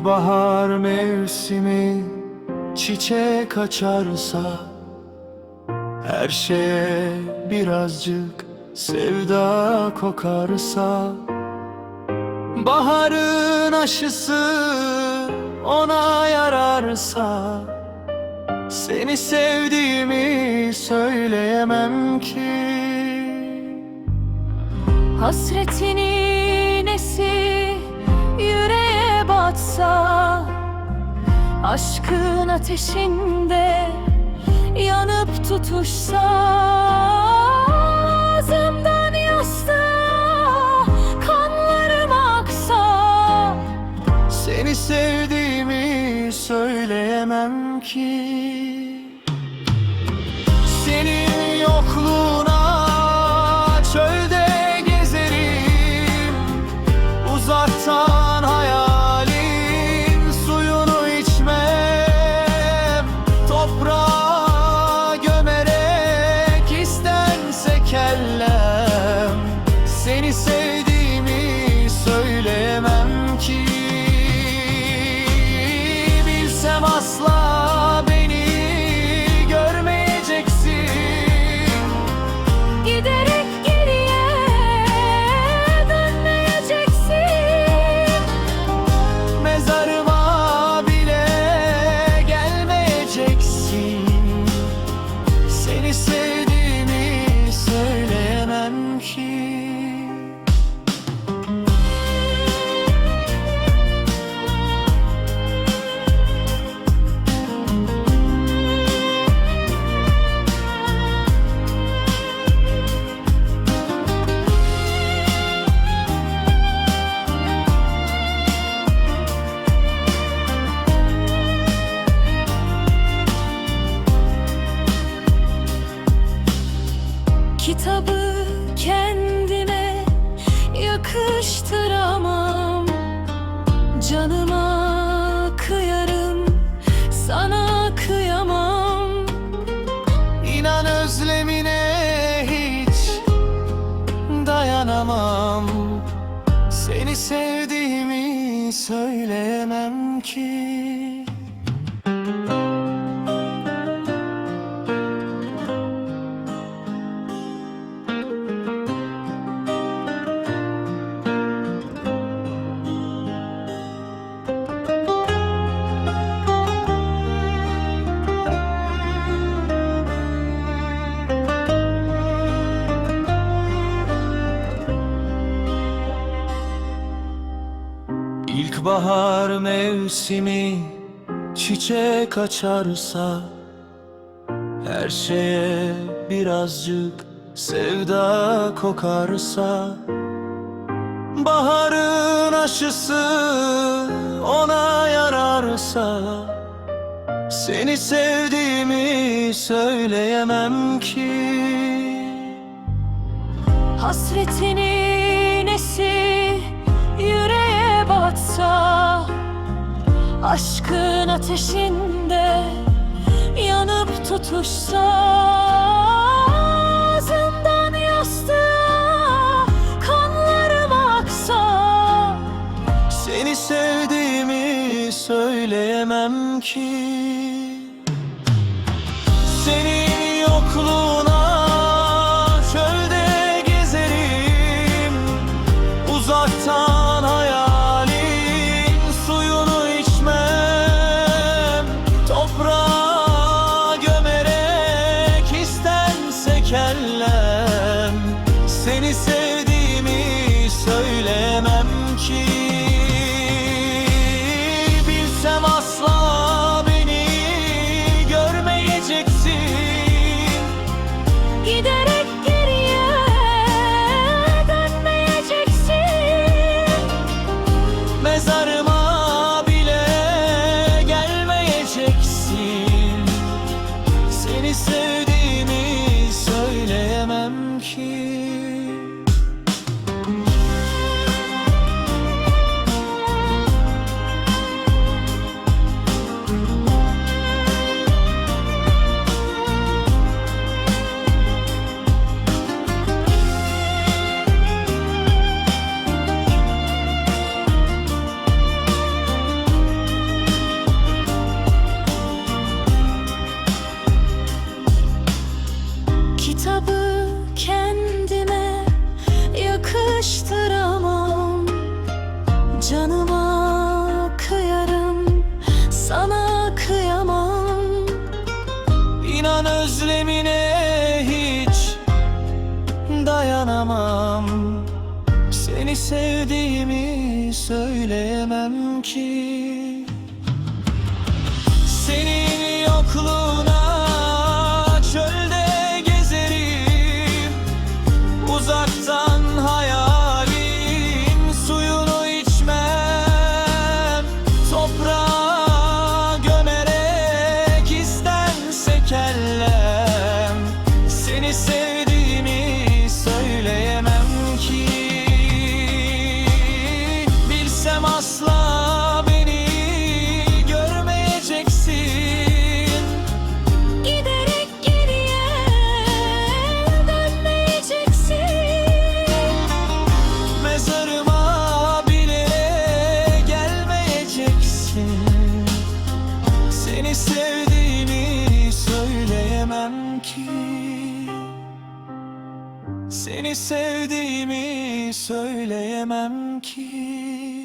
İlkbahar mevsimi çiçek açarsa Her şeye birazcık sevda kokarsa Baharın aşısı ona yararsa Seni sevdiğimi söyleyemem ki. Hasretinin nesi Aşkın ateşinde yanıp tutuşsa İlkbahar mevsimi çiçek açarsa Her şeye birazcık sevda kokarsa Baharın aşısı ona yararsa Seni sevdiğimi söyleyemem ki. Hasretinin nesi Aşkın ateşinde yanıp tutuşsa Ağzımdan yastığa kanlarım aksa Seni sevdiğimi söyleyemem ki Seni sevdiğimi söylemem ki. Bilsem asla beni görmeyeceksin. Giderek geriye dönmeyeceksin. Mezarıma bile gelmeyeceksin. Seni sevdiğimi Seni sevdiğimi söyleyemem ki. Senin yokluğun Seni sevdiğimi söyleyemem ki.